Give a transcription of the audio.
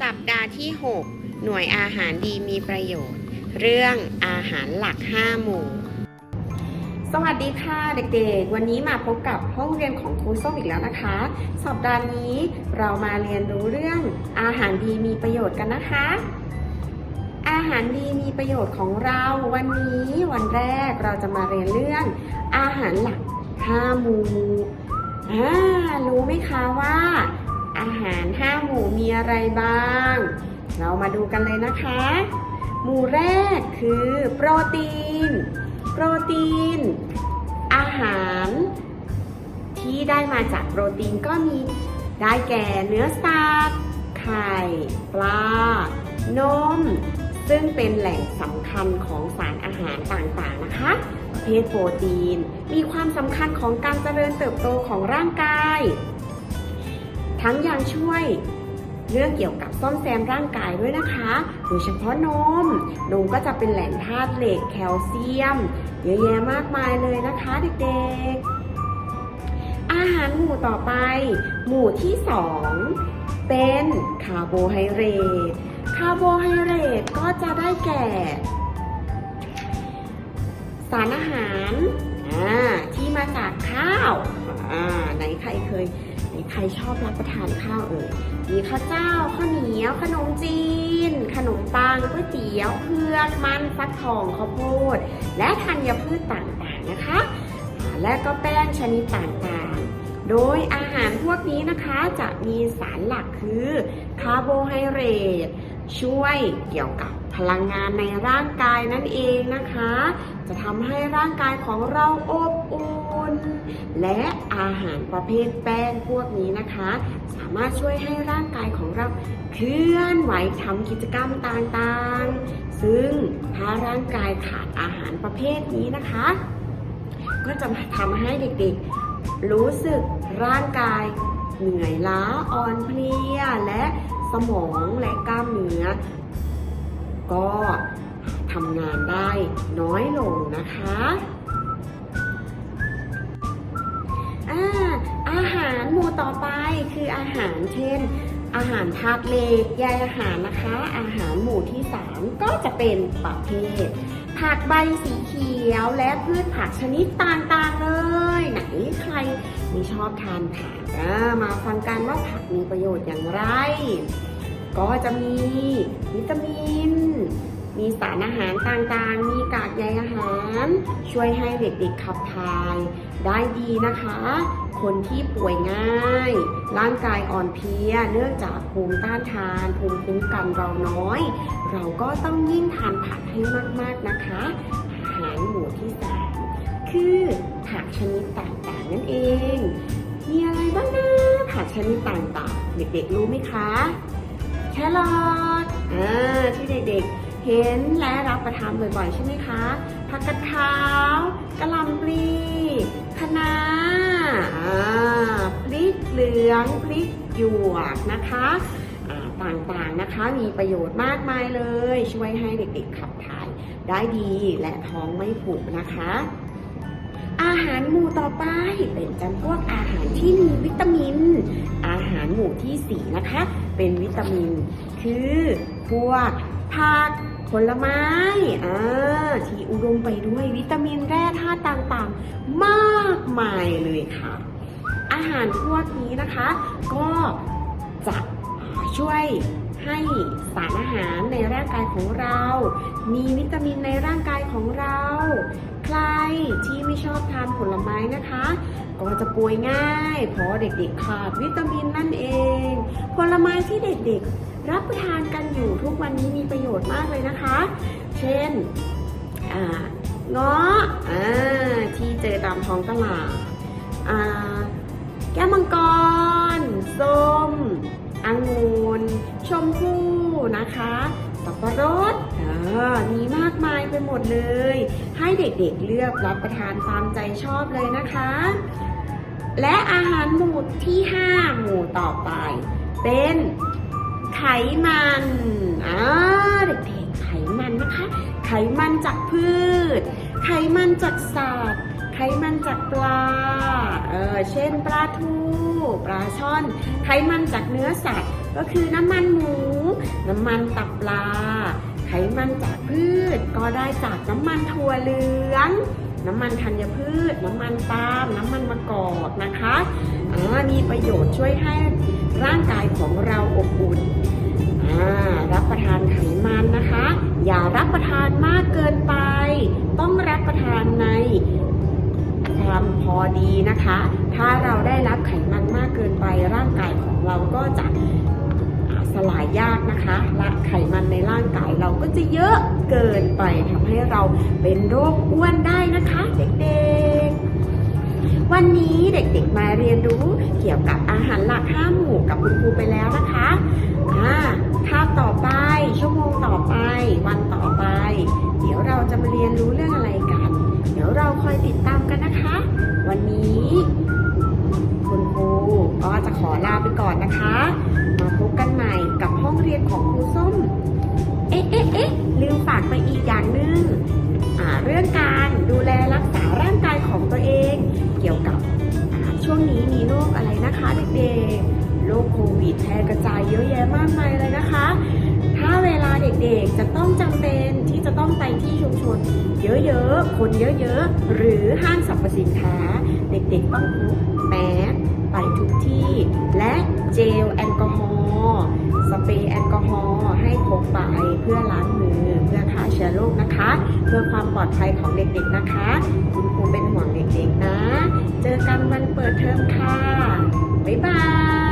สัปดาห์ที่ 6 หน่วยอาหารดีมีประโยชน์ เรื่องอาหารหลัก 5 หมู่ สวัสดีค่ะเด็กๆ วันนี้มาพบกับห้องเรียนของครูส้มอีกแล้วนะคะ สัปดาห์นี้เรามาเรียนรู้เรื่องอาหารดีมีประโยชน์กันนะคะ อาหารดีมีประโยชน์ของเราวันนี้วันแรกเราจะมาเรียนเรื่อง อาหารหลัก 5 หมู่อ่ารู้ไหมคะว่า อาหาร 5 หมู่มีอะไรบ้าง เรามาดูกันเลยนะคะ หมู่แรกคือโปรตีน โปรตีน อาหารที่ได้มาจากโปรตีนก็มีได้แก่เนื้อสัตว์ไข่ ปลา นม ซึ่งเป็นแหล่งสำคัญของสารอาหารต่างๆนะคะประเภทโปรตีน มีความสำคัญของการเจริญเติบโตของร่างกาย ทั้งยังช่วยเรื่องเกี่ยวกับซ่อมแซมร่างกายด้วยนะคะ โดยเฉพาะนม นมก็จะเป็นแหล่งธาตุเหล็กแคลเซียม เยอะแยะมากมายเลยนะคะเด็กๆ อาหารหมู่ต่อไป หมู่ที่ 2 เป็นคาร์โบไฮเดรต คาร์โบไฮเดรตก็จะได้แก่ สารอาหารที่มาจากข้าว ไหนใครเคย ใครชอบรับประทานข้าวเอ่ยมีข้าวเจ้าข้าวเหนียว ขนมจีน ขนมปังก๋วยเตี๋ยวเผือกมันฟักทองข้าวโพด และธัญพืชต่างๆนะคะ และก็แป้งชนิดต่างๆ โดยอาหารพวกนี้นะคะจะมีสารหลักคือคาร์โบไฮเดรตช่วยเกี่ยวกับพลังงานในร่างกายนั่นเองนะคะ จะทำให้ร่างกายของเราอบอุ่น และอาหารประเภทแป้งพวกนี้นะคะ สามารถช่วยให้ร่างกายของเราเคลื่อนไหวทำกิจกรรมต่างๆ ซึ่งถ้าร่างกายขาดอาหารประเภทนี้นะคะ ก็จะทำให้เด็กๆ รู้สึกร่างกายเหนื่อยล้าอ่อนเพลียและสมองและกล้ามเนื้อ ก็ทำงานได้น้อยลงนะคะ อาอาหารหมู่ต่อไปคืออาหารเช่น อาหารธาตุเหล็กใยอาหารนะคะ อาหารหมู่ที่ 3 ก็จะเป็นประเภทผักใบสีเขียวและพืชผักชนิดต่างๆเลย ไหนใครไม่ชอบทานผักอ่ามาฟังกันว่าผักมีประโยชน์อย่างไร ก็จะมีวิตามิน มีสารอาหารต่างๆ มีกากใยอาหาร ช่วยให้เด็กๆขับถ่าย ได้ดีนะคะ คนที่ป่วยง่าย ร่างกายอ่อนเพลีย เนื่องจากภูมิต้านทานภูมิคุ้มกันเราน้อย เราก็ต้องยิ่งทานผักให้มากๆนะคะ อาหารหมู่ที่สามคือผักชนิดต่างๆ นั่นเอง มีอะไรบ้างนะผักชนิดต่างๆ เด็กๆรู้ไหมคะ แครอทอ่าที่เด็กๆ เห็นและรับประทานบ่อยๆ ใช่ไหมคะผักกาดขาวกะหล่ำปลีคะน้าพริกเหลืองพริกหยวกนะคะต่างๆนะคะมีประโยชน์มากมายเลย ช่วยให้เด็กๆขับถ่ายได้ดีและท้องไม่ผูกนะคะ อาหารหมู่ต่อไปเป็นจำพวกอาหารที่มีวิตามิน อาหารหมู่ที่4นะคะ เป็นวิตามิน คือพวกผัก ลไม้อ่าที่อุดมไปด้วยวิตามินแร่ธาตุต่างๆ มากมายเลยค่ะ อาหารพวกนี้นะคะ ก็จะช่วยให้สารอาหารในร่างกายของเรา มีวิตามินในร่างกายของเรา ใครที่ไม่ชอบทานผลไม้นะคะ ก็จะป่วยง่าย เพราะเด็กๆขาดวิตามินนั่นเอง ผลไม้ที่เด็กๆ รับประทานกันอยู่ทุกวันนี้มีประโยชน์มากเลยนะคะ เช่นเงาะอ่าที่เจอตามท้องตลาดแก้วมังกร ส้มองุ่นชมพู่นะคะสับปะรดอ่ามีมากมายไปหมดเลย ให้เด็กๆเลือกรับประทานตามใจชอบเลยนะคะ และอาหารหมู่ที่ 5 หมู่ต่อไป เป็น ไขมันอ่าเด็กๆไขมันนะคะ ไขมันจากพืช ไขมันจากสัตว์ไขมันจากปลา เออ เช่น ปลาทูปลาช่อน ไขมันจากเนื้อสัตว์ ก็คือน้ำมันหมู น้ำมันตับปลา ไขมันจากพืช ก็ได้จากน้ำมันถั่วเหลือง น้ำมันธัญพืช น้ำมันปาล์ม น้ำมันมะกอกนะคะอ่ามีประโยชน์ช่วยให้ ร่างกายของเราอบอุ่นรับประทานไขมันนะคะ อย่ารับประทานมากเกินไป ต้องรับประทานในความพอดีนะคะ ถ้าเราได้รับไขมันมากเกินไป ร่างกายของเราก็จะสลายยากนะคะ และไขมันในร่างกายเราก็จะเยอะเกินไปทำให้เราเป็นโรคอ้วนได้นะคะ เด็กๆ วันนี้เด็กๆมาเรียนรู้เกี่ยวกับอาหารหลัก5 วิดแพร่กระจายเยอะแยะมากมายเลยนะคะ ถ้าเวลาเด็กๆจะต้องจำเป็นที่จะต้องไปที่ชุมชนเยอะๆ คนเยอะๆ หรือห้างสรรพสินค้า เด็กๆต้องพกแมสไปทุกที่ และเจลแอลกอฮอล์สเปรย์แอลกอฮอล์ให้พกไปเพื่อล้างมือเพื่อฆ่าเชื้อโรคนะคะ เพื่อความปลอดภัยของเด็กๆนะคะ คุณครูเป็นห่วงเด็กๆนะ เจอกันวันเปิดเทอมค่ะ บ๊ายบาย